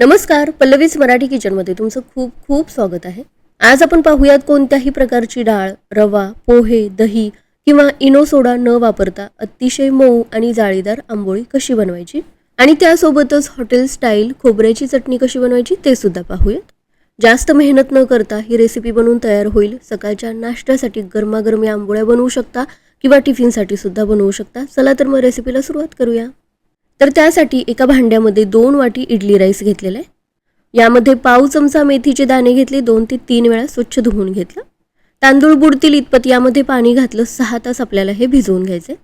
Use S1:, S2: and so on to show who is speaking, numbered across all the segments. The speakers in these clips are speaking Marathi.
S1: नमस्कार पल्लवीच मराठी किचनमध्ये तुमचं खूप खूप स्वागत आहे. आज आपण पाहूयात कोणत्याही प्रकारची डाळ रवा पोहे दही किंवा इनो सोडा न वापरता अतिशय मऊ आणि जाळीदार आंबोळी कशी बनवायची आणि त्यासोबतच हॉटेल स्टाईल खोबऱ्याची चटणी कशी बनवायची ते सुद्धा पाहूयात. जास्त मेहनत न करता ही रेसिपी बनवून तयार होईल. सकाळच्या नाश्त्यासाठी गरमागरमी आंबोळ्या बनवू शकता किंवा टिफिनसाठी सुद्धा बनवू शकता. चला तर मग रेसिपीला सुरुवात करूया. तर त्यासाठी एका भांड्यामध्ये दोन वाटी इडली राईस घेतलेला आहे. यामध्ये पाव चमचा मेथीचे दाणे घेतले दोन ते तीन वेळा स्वच्छ धुवून घेतलं. तांदूळ बुडतील इतपत यामध्ये पाणी घातलं सहा तास आपल्याला हे भिजवून घ्यायचे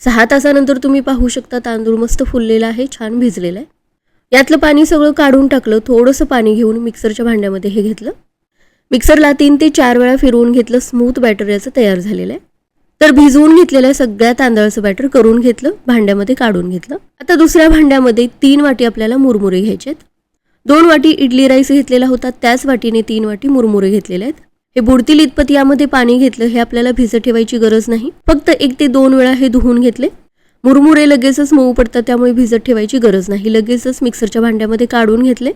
S1: सहा तासानंतर तुम्ही पाहू शकता तांदूळ मस्त फुललेला आहे छान भिजलेला आहे. यातलं पाणी सगळं काढून टाकलं थोडंसं पाणी घेऊन मिक्सरच्या भांड्यामध्ये हे घेतलं. मिक्सरला तीन ते चार वेळा फिरवून घेतलं स्मूथ बॅटर याचं तयार झालेलं आहे. तर भिजवून घेतलेल्या सगळ्या तांदळाचं बॅटर करून घेतलं भांड्यामध्ये काढून घेतलं. आता दुसऱ्या भांड्यामध्ये तीन वाटी आपल्याला मुरमुरे घ्यायचे आहेत. दोन वाटी इडली राईस घेतलेला होता त्याच वाटीने तीन वाटी मुरमुरे घेतलेले आहेत. हे बुडतील इतपत यामध्ये पाणी घेतलं हे आपल्याला भिजत ठेवायची गरज नाही. फक्त एक ते दोन वेळा हे धुवून घेतले. मुरमुरे लगेचच मऊ पडतात त्यामुळे भिजत ठेवायची गरज नाही. लगेचच मिक्सरच्या भांड्यामध्ये काढून घेतले.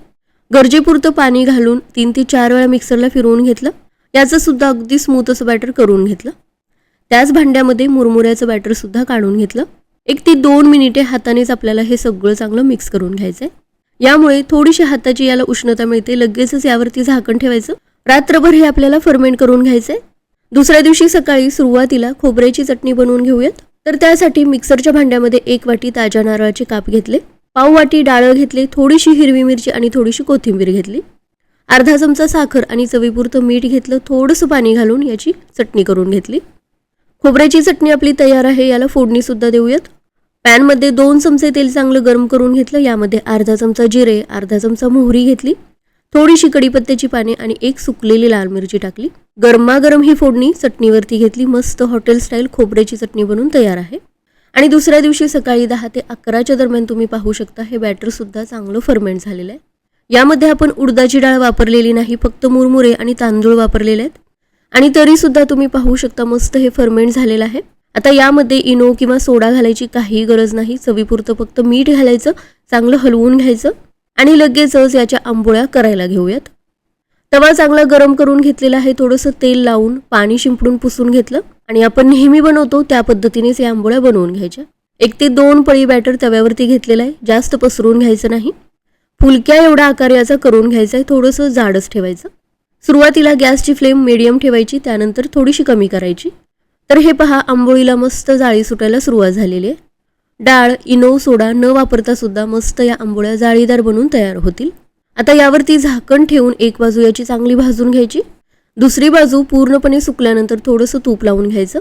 S1: गरजेपुरतं पाणी घालून तीन ते चार वेळा मिक्सरला फिरवून घेतलं. याचं सुद्धा अगदी स्मूथ असं बॅटर करून घेतलं. त्याच भांड्यामध्ये मुरमुऱ्याचं बॅटर सुद्धा काढून घेतलं. एक ते दोन मिनिटे हातानेच आपल्याला हे सगळं चांगलं मिक्स करून घ्यायचंय. यामुळे थोडीशी हाताची याला उष्णता मिळते लगेचच यावरती झाकण ठेवायचं. रात्रभर हे आपल्याला फर्मेंट करून घ्यायचंय. दुसऱ्या दिवशी सकाळी सुरुवातीला खोबऱ्याची चटणी बनवून घेऊयात. तर त्यासाठी मिक्सरच्या भांड्यामध्ये एक वाटी ताज्या नारळाचे काप घेतले. पाव वाटी डाळं घेतले थोडीशी हिरवी मिरची आणि थोडीशी कोथिंबीर घेतली. अर्धा चमचा साखर आणि चवीपुरतं मीठ घेतलं थोडंसं पाणी घालून याची चटणी करून घेतली. खोबऱ्याची चटणी आपली तयार आहे याला फोडणी सुद्धा देऊयात. पॅनमध्ये दोन चमचे तेल चांगलं गरम करून घेतलं यामध्ये अर्धा चमचा जिरे अर्धा चमचा मोहरी घेतली थोडीशी कडीपत्त्याची पाने आणि एक सुकलेली लाल मिरची टाकली. गरमागरम ही फोडणी चटणीवरती घेतली मस्त हॉटेल स्टाईल खोबऱ्याची चटणी बनवून तयार आहे. आणि दुसऱ्या दिवशी सकाळी दहा ते अकराच्या दरम्यान तुम्ही पाहू शकता हे बॅटरसुद्धा चांगलं फर्मेंट झालेलं आहे. यामध्ये आपण उडदाची डाळ वापरलेली नाही फक्त मुरमुरे आणि तांदूळ वापरलेले आहेत. आणि तरी सुद्धा तुम्ही पाहू शकता मस्त हे फर्मेंट झालेलं आहे. आता यामध्ये इनो किंवा सोडा घालायची काही गरज नाही. चवीपुरतं फक्त मीठ घालायचं चांगलं हलवून घ्यायचं आणि लगेचच याच्या आंबोळ्या करायला घेऊयात. तवा चांगला गरम करून घेतलेला आहे. थोडंसं तेल लावून पाणी शिंपडून पुसून घेतलं आणि आपण नेहमी बनवतो त्या पद्धतीनेच या आंबोळ्या बनवून घ्यायच्या. एक ते दोन पळी बॅटर तव्यावरती घेतलेलं आहे. जास्त पसरून घ्यायचं नाही. फुलक्या एवढा आकार याचा करून घ्यायचा आहे. थोडंसं जाडच ठेवायचं. सुरुवातीला गॅसची फ्लेम मिडियम ठेवायची त्यानंतर थोडीशी कमी करायची. तर हे पहा आंबोळीला मस्त जाळी सुटायला सुरुवात झालेली आहे. डाळ इनो सोडा न वापरता सुद्धा मस्त या आंबोळ्या जाळीदार बनून तयार होतील. आता यावरती झाकण ठेवून एक बाजू याची चांगली भाजून घ्यायची. दुसरी बाजू पूर्णपणे सुकल्यानंतर थोडंसं तूप लावून घ्यायचं.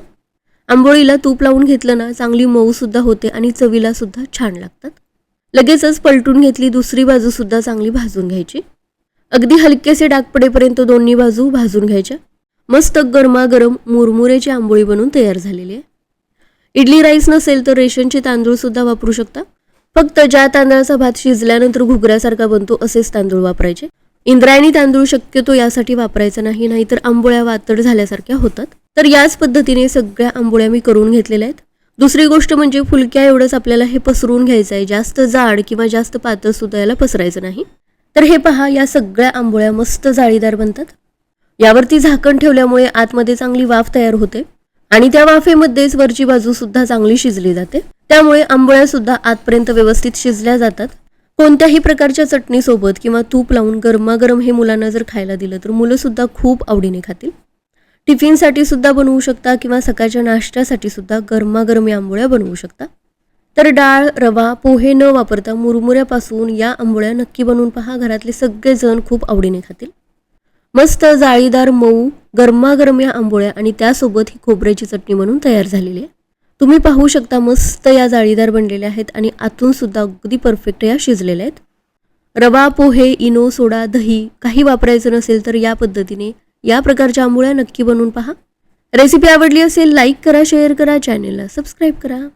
S1: आंबोळीला तूप लावून घेतलं ना चांगली मऊसुद्धा होते आणि चवीला सुद्धा छान लागतात. लगेचच पलटून घेतली दुसरी बाजूसुद्धा चांगली भाजून घ्यायची. अगदी हलकेसे डाग पडेपर्यंत दोन्ही बाजू भाजून घ्यायच्या. मस्त गरमागरम मुरमुरेची आंबोळी बनून तयार झालेली आहे. इडली राईस नसेल तर रेशनचे तांदूळ सुद्धा वापरू शकता. फक्त ज्या तांदळाचा भात शिजल्यानंतर घुगऱ्यासारखा बनतो असेच तांदूळ वापरायचे. इंद्रायणी तांदूळ शक्यतो यासाठी वापरायचा नाही नाहीतर आंबोळ्या वातड झाल्यासारख्या होतात. तर याच पद्धतीने सगळ्या आंबोळ्या मी करून घेतलेल्या आहेत. दुसरी गोष्ट म्हणजे फुलक्या एवढंच आपल्याला हे पसरून घ्यायचं आहे. जास्त जाड किंवा जास्त पातळ सुद्धा याला पसरायचं नाही. तर हे पहा या सगळ्या आंबोळ्या मस्त जाळीदार बनतात. यावरती झाकण ठेवल्यामुळे आतमध्ये चांगली वाफ तयार होते आणि त्या वाफेमध्येच वरची बाजू सुद्धा चांगली शिजली जाते. त्यामुळे आंबोळ्या सुद्धा आतपर्यंत व्यवस्थित शिजल्या जातात. कोणत्याही प्रकारच्या चटणीसोबत किंवा तूप लावून गरमागरम हे मुलांना जर खायला दिलं तर मुलं सुद्धा खूप आवडीने खातील. टिफिनसाठी सुद्धा बनवू शकता किंवा सकाळच्या नाश्त्यासाठी सुद्धा गरमागरम या आंबोळ्या बनवू शकता. तर डाळ रवा पोहे न वापरता मुरमुऱ्यापासून या आंबोळ्या नक्की बनवून पहा. घरातले सगळेजण खूप आवडीने खातील. मस्त जाळीदार मऊ गरमागरम या आंबोळ्या आणि त्यासोबत ही खोबऱ्याची चटणी म्हणून तयार झालेली आहे. तुम्ही पाहू शकता मस्त या जाळीदार बनलेल्या आहेत आणि आतून सुद्धा अगदी परफेक्ट या शिजलेल्या आहेत. रवा पोहे इनो सोडा दही काही वापरायचं नसेल तर या पद्धतीने या प्रकारच्या आंबोळ्या नक्की बनवून पहा. रेसिपी आवडली असेल लाईक करा शेअर करा चॅनेलला सबस्क्राईब करा.